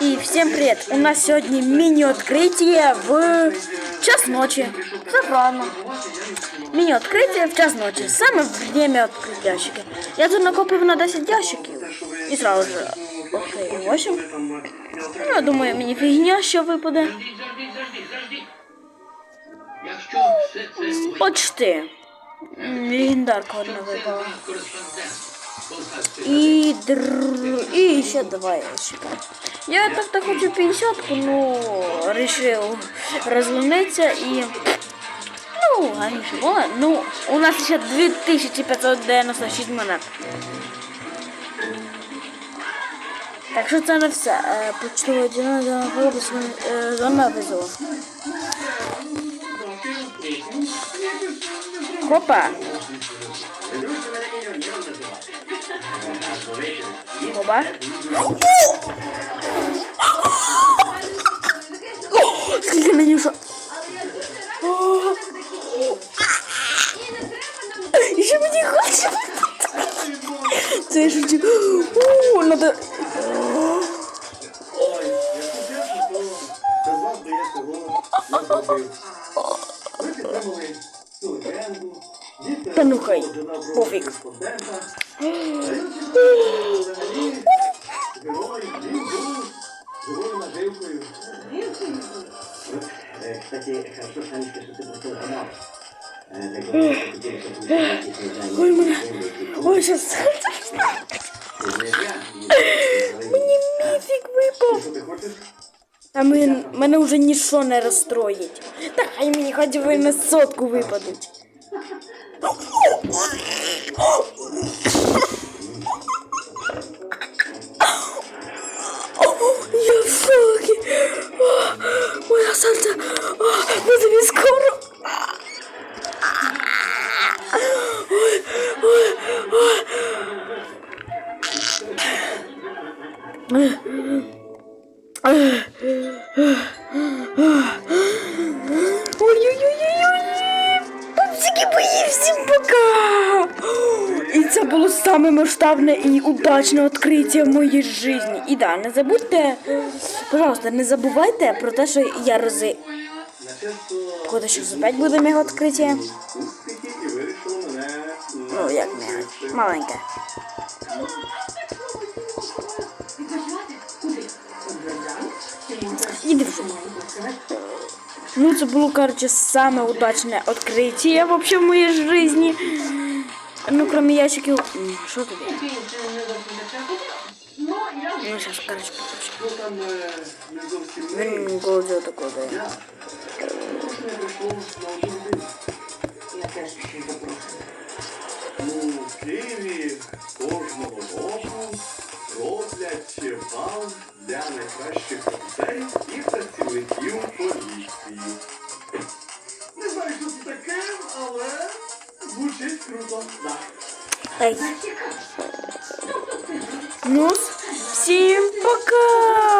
И всем привет! У нас сегодня мини-открытие в час ночи. Все правильно. Мини-открытие в час ночи. Самое время открыть ящики. Я тут накопив на 10 ящиків. І сразу же открию 8. Ну, я думаю, мені фігня що випаде. Завжди, завжди, завжди, завжди. Якщо все це твоє, Почти. М, Легендарка одна це випала. ваш кореспондент. Полтавської І др... І ще два ящика. Я так-то хочу 50, ну решил разлуниться и... Ну, а ничего. Ну, у нас еще 2596 монет. Так що це не все. Е, Почтова діна глобус зона везу. Хопа. Оба. Ви підтримали цю легенду, дітей Та ну хай, ожидав про пофіг. кореспондента. А інші взагалі герой, він був живою наживкою. Э, Кстати, хорошо, Санечка, что ты просто угадал. Э, так вот, теперь, как мы знаете, что Ой, мене. Ой, щас. Мені міфік випав. Та мен, мене вже ніщо не розстроїть. Та хай мені хоч ви на сотку випадуть. Ой-ой-ой-ой-ой! Пупсики мої, всім пока! І це було саме масштабне і удачне відкриття в моїй житті. І да, не забудьте, пожалуйста, не забувайте про те, що я рози. Коли ще опять буде мега відкриття. Ну, як мега, маленьке. Іди в жопу. Ну, це було, короче, саме удачне відкриття вообще в моїй житті. Ну, кроме ящиків. Що тобі? Ну, зараз, короче, покажу. Він голодзо такого дає. Я теж поліції. Не знаю, що це таке, але звучить круто. Ну, всім пока!